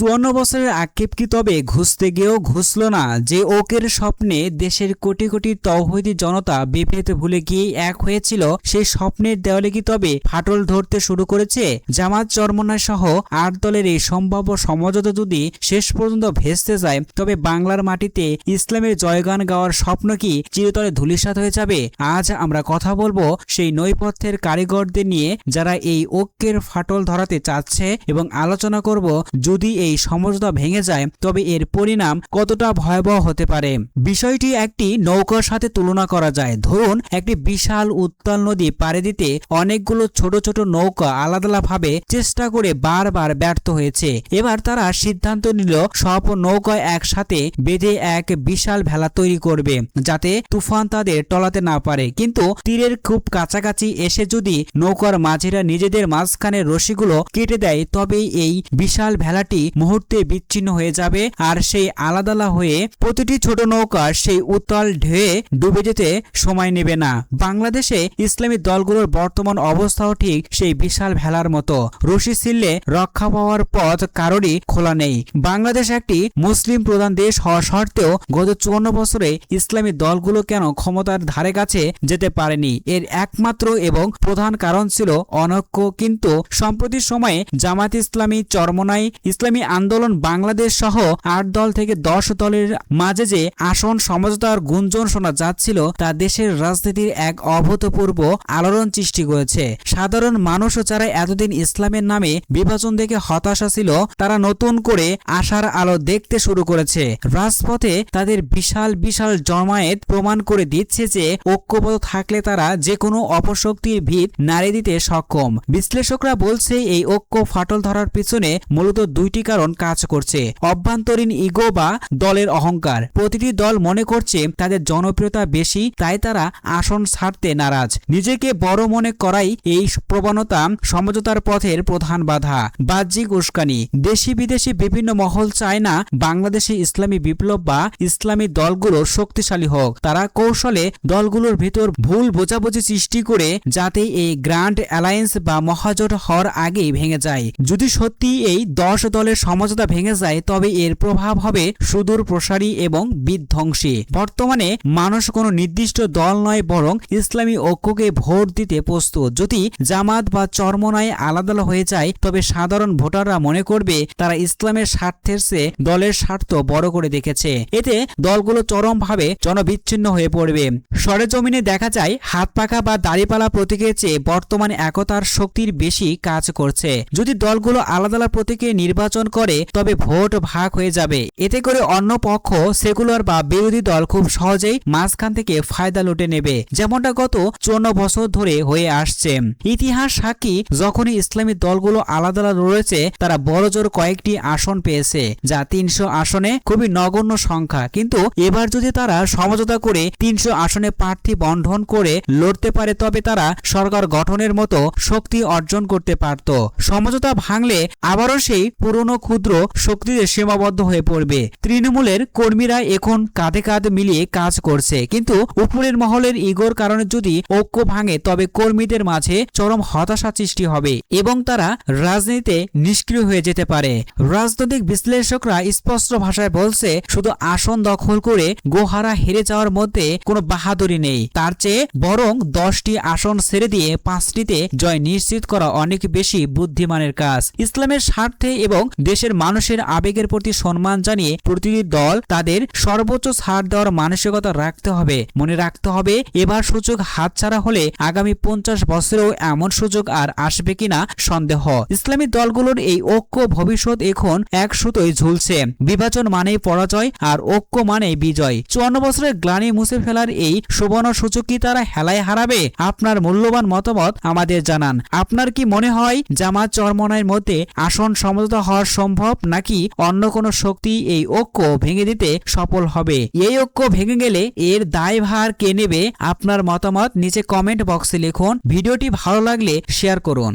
চুয়ান্ন বছরের আক্ষেপ কি তবে ঘুষতে গিয়েও ঘুষল না? যে ওকের স্বপ্নে দেশের কোটি কোটি তৌহিদি জনতা বিভেদ ভুলে গিয়ে এক হয়েছিল সেই স্বপ্নের দেওয়ালে কি তবে ফাটল ধরতে শুরু করেছে? জামাত চরমনায় সহ আট দলের এই সম্ভাব্য সমঝোতা যদি শেষ পর্যন্ত ভেস্তে যায়, তবে বাংলার মাটিতে ইসলামের জয়গান গাওয়ার স্বপ্ন কি চিরতরে ধূলিসাৎ হয়ে যাবে? আজ আমরা কথা বলব সেই নৈপথ্যের কারিগরদের নিয়ে যারা এই ঐক্যের ফাটল ধরাতে চাচ্ছে এবং আলোচনা করব যদি এই সমঝোতা ভেঙে যায়, তবে এর পরিণাম কতটা ভয়াবহ হতে পারে? বিষয়টি একটি নৌকার সাথে তুলনা করা যায়। ধরুন, একটি বিশাল উত্তাল নদী পাড়ে দিতে অনেকগুলো ছোট ছোট নৌকা আলাদা ভাবে চেষ্টা করে বারবার ব্যর্থ হয়েছে। এবার তারা সিদ্ধান্ত নিল, সব নৌকা একসাথে বেঁধে এক বিশাল ভেলা তৈরি করবে, যাতে তুফান তাদের টলাতে না পারে। কিন্তু তীরের খুব কাছাকাছি এসে যদি নৌকার মাঝিরা নিজেদের মাঝখানে রশিগুলো কেটে দেয়, তবেই এই বিশাল ভেলাটি মুহূর্তে বিচ্ছিন্ন হয়ে যাবে আর সেই আলাদালা হয়ে প্রতিটি ছোট নৌকা সেই উত্তাল ঢেয়ে ডুবে যেতে সময় নেবে না। বাংলাদেশে ইসলামী দলগুলোর বর্তমান অবস্থাও ঠিক সেই বিশাল ভেলার মতো। রশি ছিললে রক্ষা পাওয়ার পথ কারোরই খোলা নেই। বাংলাদেশ একটি মুসলিম প্রধান দেশ হওয়া সত্ত্বেও গত চুয়ান্ন বছরে ইসলামী দলগুলো কেন ক্ষমতার ধারে কাছে যেতে পারেনি? এর একমাত্র এবং প্রধান কারণ ছিল অনক্য, কিন্তু সম্প্রতি সময়ে জামাত ইসলামী চরমনাই ইসলামী আন্দোলন বাংলাদেশ সহ আট দল থেকে দশ দলের মাঝে যে আসন সমঝোতার গুঞ্জন শোনা যাচ্ছিল, তা দেশের রাজনীতির এক অভূতপূর্ব আলোড়ন সৃষ্টি করেছে। সাধারণ মানুষও যারা এতদিন ইসলামের নামে বিভাজন দেখে হতাশা ছিল, তারা নতুন করে আশার আলো দেখতে শুরু করেছে। রাজপথে তাদের বিশাল বিশাল জমায়েত প্রমাণ করে দিচ্ছে যে ঐক্যবদ্ধ থাকলে তারা যে কোনো অপশক্তির ভিত নাড়ে দিতে সক্ষম। বিশ্লেষকরা বলছে, এই ঐক্য ফাটল ধরার পিছনে মূলত দুইটি কারণ কাজ করছে। অভ্যন্তরীণ ইগো বা দলের অহংকার। প্রতিটি দল মনে করছে তাদের জনপ্রিয়তা বেশি, তাই তারা আসন ছাড়তে নারাজ। নিজেকে বড় মনে করাই এই প্রবণতা সমঝোতার পথের প্রধান বাধা। বাহ্যিক উস্কানি। দেশি বিদেশি বিভিন্ন মহল চায় না বাংলাদেশে ইসলামী বিপ্লব বা ইসলামী দলগুলো শক্তিশালী হোক। তারা কৌশলে দলগুলোর ভেতর ভুল বোঝাবুঝি সৃষ্টি করে যাতে এই গ্র্যান্ড অ্যালায়েন্স বা মহাজোট হওয়ার আগেই ভেঙে যায়। যদি সত্যি এই দশ দলের সমঝোতা ভেঙে যায়, তবে এর প্রভাব হবে সুদূর প্রসারী এবং বিধ্বংসী। বর্তমানে মানুষ কোনো নির্দিষ্ট দল নয়, বরং ইসলামী ঐক্যকে ভোট দিতে প্রস্তুত। যদি জামাত বা চরমনায় আলাদা হয়ে যায়, তবে সাধারণ ভোটাররা মনে করবে তারা ইসলামের স্বার্থের চেয়ে দলের স্বার্থ বড় করে দেখেছে। এতে দলগুলো চরমভাবে জনবিচ্ছিন্ন হয়ে পড়বে। সরেজমিনে দেখা যায় হাত পাকা বা দাড়িপালা প্রতীকের চেয়ে বর্তমানে একতার শক্তির বেশি কাজ করছে। যদি দলগুলো আলাদা প্রতীকে নির্বাচন করে, তবে ভোট ভাগ হয়ে যাবে। এতে করে অন্য পক্ষ, সেকুলার বা বিরোধী দল খুব সহজেই মাঝখান থেকে ফায়দা লুটে নেবে, যেমনটা গত চুয়ান্ন বছর ধরে হয়ে আসছে। ইতিহাস সাক্ষী, যখনই ইসলামী দলগুলো আলাদা আলাদা রয়েছে, তারা বড়জোর কয়েকটি আসন পেয়েছে, যা তিনশো আসনে খুবই নগণ্য সংখ্যা। কিন্তু এবার যদি তারা সমঝোতা করে তিনশো আসনে প্রার্থী বন্ধন করে লড়তে পারে, তবে তারা সরকার গঠনের মতো শক্তি অর্জন করতে পারত। সমঝোতা ভাঙলে আবারও সেই পুরনো ক্ষুদ্র শক্তিতে সীমাবদ্ধ হয়ে পড়বে। তৃণমূলের কর্মীরা এখন কাঁধে কাঁধ মিলিয়ে কাজ করছে। কিন্তু উপরের মহলের ইগোর কারণে যদি ঐক্য ভাঙে, তবে কর্মীদের মাঝে চরম হতাশা সৃষ্টি হবে এবং তারা রাজনীতিতে নিষ্ক্রিয় হয়ে যেতে পারে। রাজনৈতিক বিশ্লেষকরা স্পষ্ট ভাষায় বলছে, শুধু আসন দখল করে গোহারা হেরে যাওয়ার মধ্যে কোনো বাহাদুরি নেই। তার চেয়ে বরং দশটি আসন ছেড়ে দিয়ে পাঁচটিতে জয় নিশ্চিত করা অনেক বেশি বুদ্ধিমানের কাজ। ইসলামের স্বার্থে এবং দেশের মানুষের আবেগের প্রতি সম্মান জানিয়ে প্রতিটি দল তাদের সর্বোচ্চ ছাড় দেওয়ার মানসিকতা রাখতে হবে। মনে রাখতে হবে, এবার সুযোগ হাতছাড়া হলে আগামী পঞ্চাশ বছরেও এমন সুযোগ আর আসবে কিনা সন্দেহ। ইসলামী দলগুলোর এই ঐক্য ভবিষ্যৎ এখন এক সুতোই ঝুলছে। বিভাজন মানেই পরাজয় আর ঐক্য মানেই বিজয়। চুয়ান্ন বছরের গ্লানি মুছে ফেলার এই সুবর্ণ সুযোগ কি তারা হেলায় হারাবে? আপনার মূল্যবান মতামত আমাদের জানান। আপনার কি মনে হয় জামাত চরমনায়ের মধ্যে আসন সমঝোতা হওয়া সম্ভব নাকি অন্য কোনো শক্তি এই ঐক্য ভেঙে দিতে সফল হবে? এই ঐক্য ভেঙে গেলে এর দায়ভার কে নেবে? আপনার মতামত নিচে কমেন্ট বক্সে লিখুন। ভিডিওটি ভালো লাগলে শেয়ার করুন।